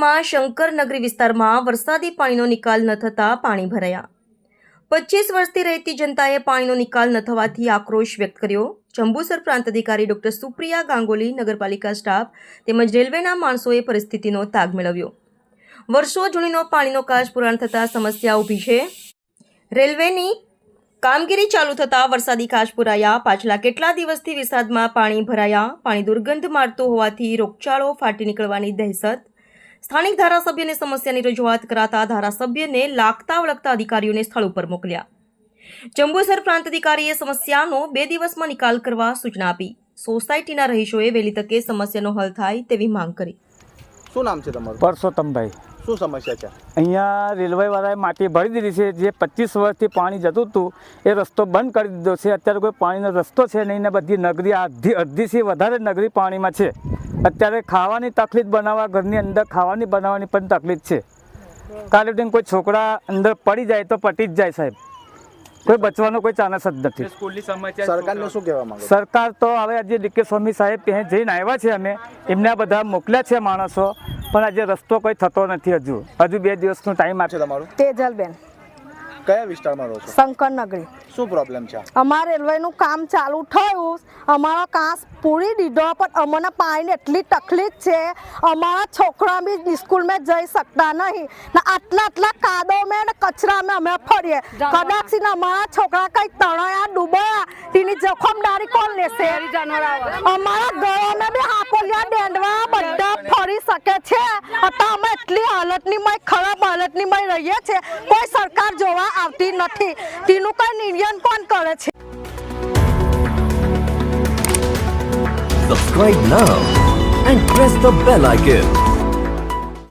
જિલ્લામાં શંકરનગરી વિસ્તારમાં વરસાદી પાણીનો નિકાલ ન થતાં પાણી ભરાયા. પચીસ વર્ષથી રહેતી જનતાએ પાણીનો નિકાલ ન થવાથી આક્રોશ વ્યક્ત કર્યો. જંબુસર પ્રાંત અધિકારી ડોક્ટર સુપ્રિયા ગાંગોલી, નગરપાલિકા સ્ટાફ તેમજ રેલવેના માણસોએ પરિસ્થિતિનો તાગ મેળવ્યો. વર્ષો જૂનીનો પાણીનો કાચ પુરાણ થતાં સમસ્યા ઊભી છે. રેલવેની કામગીરી ચાલુ થતાં વરસાદી કાચ પુરાયા. પાછલા કેટલા દિવસથી વિસાદમાં પાણી ભરાયા. પાણી દુર્ગંધ મારતું હોવાથી રોગચાળો ફાટી નીકળવાની દહેશત સ્થાનિક ધારાસભ્યને સમસ્યાની રજૂઆત કરાતા ધારાસભ્યને લાગતા વળગતા અધિકારીઓને સ્થળ ઉપર મોકલ્યા. જંબુસર પ્રાંત અધિકારીએ સમસ્યાનો બે દિવસમાં નિકાલ કરવા સૂચના આપી. સોસાયટીના રહીશોએ વહેલી તકે સમસ્યાનો હલ થાય તેવી માંગ કરી. શું નામ છે તમારું? પરસોત્તમભાઈ શું સમસ્યા છે? અહીંયા રેલવેવાળાએ માટી ભરી દીધી છે. જે પચીસ વર્ષથી પાણી જતું હતું એ રસ્તો બંધ કરી દીધો છે. અત્યારે કોઈ પાણીનો રસ્તો છે નહીં ને બધી નગરી અડધી અડધીથી વધારે નગરી પાણીમાં છે. અત્યારે ખાવાની તકલીફ બનાવવા ઘરની અંદર ખાવાની બનાવવાની પણ તકલીફ છે. કાલે ઉઠીને કોઈ છોકરા અંદર પડી જાય તો પટી જ જાય સાહેબ. કોઈ બચવાનો કોઈ ચાન્સ જ નથી. સ્કૂલની સમસ્યા સરકારને શું કહેવા માંગો સરકાર તો હવે આજે ડીકે સ્વામી સાહેબ ત્યાં જઈને આવ્યા છે અમે. એમને બધા મોકલ્યા છે માણસો. પણ આજે રસ્તો કોઈ થતો નથી હજુ. હજુ બે દિવસનો ટાઈમ છે આપ્યો તમારું? તેજલબેન. કયા વિસ્તારમાં રહો છો? શંકરનગરી. શું પ્રોબ્લેમ છે? અમારે રેલવેનું કામ ચાલુ થયું. અમારો કાંસ પૂરી દીધો પણ અમને પાણીની એટલી તકલીફ છે. અમારા છોકરા બી સ્કૂલમાં જઈ શકતા નહીં. ને આટલા આટલા મેં ને કચરામાં અમે ફરીએ. કદાચ અમારા છોકરા કઈ તણાયા ડૂબાયા તેની જોખમદારી કોણ લેશે? અમારા ઘરોમાં બી હાપોલિયા ડેંડવા બધા ફરી શકે છે? અત્યારે એટલી હાલતની મય ખરાબ હાલતની મય રહીએ છીએ. કોઈ સરકાર જોવા આવતી નથી. તેનું કઈ નિર્ણય કોણ કરે છે? Subscribe now and press the bell icon.